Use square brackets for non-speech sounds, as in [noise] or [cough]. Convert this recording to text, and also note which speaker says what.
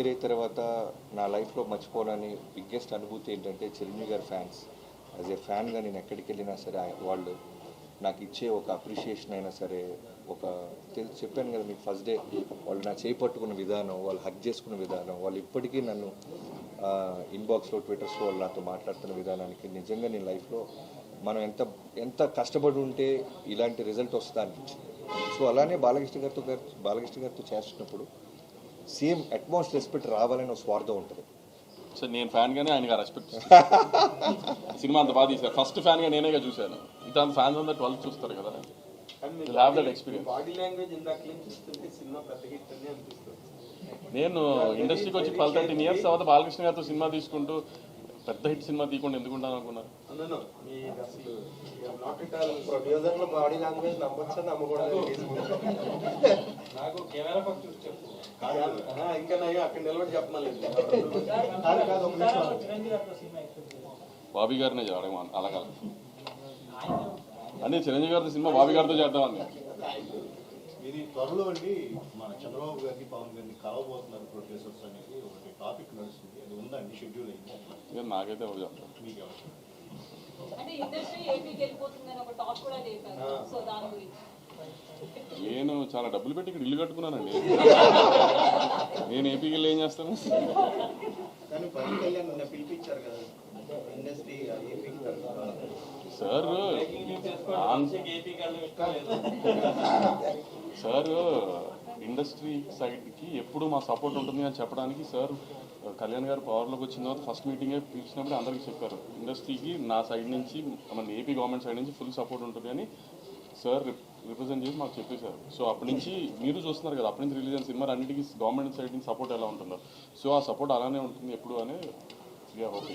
Speaker 1: వేరే తర్వాత నా లైఫ్లో మర్చిపోవాలని బిగ్గెస్ట్ అనుభూతి ఏంటంటే చిరంజీవి గారి ఫ్యాన్స్ యాజ్ ఏ ఫ్యాన్గా నేను ఎక్కడికి వెళ్ళినా సరే వాళ్ళు నాకు ఇచ్చే ఒక అప్రిషియేషన్ అయినా సరే ఒక తెలిసి చెప్పాను కదా మీకు ఫస్ట్ డే వాళ్ళు నా చేపట్టుకున్న విధానం వాళ్ళు హక్ చేసుకున్న విధానం వాళ్ళు ఇప్పటికీ నన్ను ఇన్బాక్స్లో ట్విట్టర్స్లో వాళ్ళు నాతో మాట్లాడుతున్న విధానానికి నిజంగా నేను లైఫ్లో మనం ఎంత ఎంత కష్టపడి ఉంటే ఇలాంటి రిజల్ట్ వస్తుందని అనిపించింది. సో అలానే బాలకృష్ణ గారితో బాలకృష్ణ గారితో చేస్తున్నప్పుడు సేమ్ అట్మాస్ట్ రెస్పెక్ట్ రావాలని ఒక స్వార్థం ఉంటుంది.
Speaker 2: సో నేను ఫ్యాన్ గానే ఆయనగా రెస్పెక్ట్ [laughs] సినిమా అంత బాగా తీశారు. ఫస్ట్ ఫ్యాన్గా నేనేగా చూశాను. ఇంత ఫ్యాన్స్ అంతా ట్వెల్వ్ చూస్తారు కదా. Experience.
Speaker 3: బాడీ లాంగ్వేజ్ సినిమా
Speaker 2: నేను ఇండస్ట్రీకి వచ్చి ట్వెల్వ్ థర్టీన్ ఇయర్స్ తర్వాత బాలకృష్ణ గారితో సినిమా తీసుకుంటూ పెద్ద హిట్ సినిమా తీయకుండా ఎందుకుంటాను
Speaker 3: నమ్మకూడదు నాకు కెమెరా పక్క చూసి ఇంకా నయ్యా అక్కడ నిలబడి చెప్పమలేదు
Speaker 2: బాబీ గారినే చేయడం అలాగా అంటే చిరంజీవి గారితో సినిమా బాబీ గారితో చేద్దామని.
Speaker 4: ఇది త్వరలో అండి మన చంద్రబాబు గారిని పవన్ గారిని కలవబోతున్నారు ప్రొడ్యూసర్స్ అనేది ఒకటి టాపిక్ నడుస్తుంది. అది ఉందండి షెడ్యూల్ అయింది?
Speaker 2: నాకైతే ఎవరు చెప్తారు
Speaker 4: మీకు ఎవరు
Speaker 5: అంటే ఇండస్ట్రీ ఏపీకి వెళ్ళిపోతుందని ఒక టాక్ కూడా లేపారు. సో దాని గురించి.
Speaker 2: నేను చాలా డబ్బులు పెట్టి ఇక్కడ ఇల్లు కట్టుకున్నానండి. నేను ఏపీకి వెళ్ళి ఏం చేస్తాను? సార్ సార్ ఇండస్ట్రీ సైడ్కి ఎప్పుడు మా సపోర్ట్ ఉంటుంది అని చెప్పడానికి సార్ కళ్యాణ్ గారు పవర్లోకి వచ్చిన తర్వాత ఫస్ట్ మీటింగే పిలిచినప్పుడు అందరికీ చెప్పారు. ఇండస్ట్రీకి నా సైడ్ నుంచి మన ఏపీ గవర్నమెంట్ సైడ్ నుంచి ఫుల్ సపోర్ట్ ఉంటుంది అని సార్ రిప్రజెంట్ చేసి మాకు చెప్పేశారు. సో అప్పటి నుంచి మీరు చూస్తున్నారు కదా అప్పటి నుంచి రిలీజ్ అయిన సినిమా అన్నిటికీ గవర్నమెంట్ సైడ్ నుంచి సపోర్ట్ ఎలా ఉంటుందో. సో ఆ సపోర్ట్ అలానే ఉంటుంది ఎప్పుడు అని ఓకే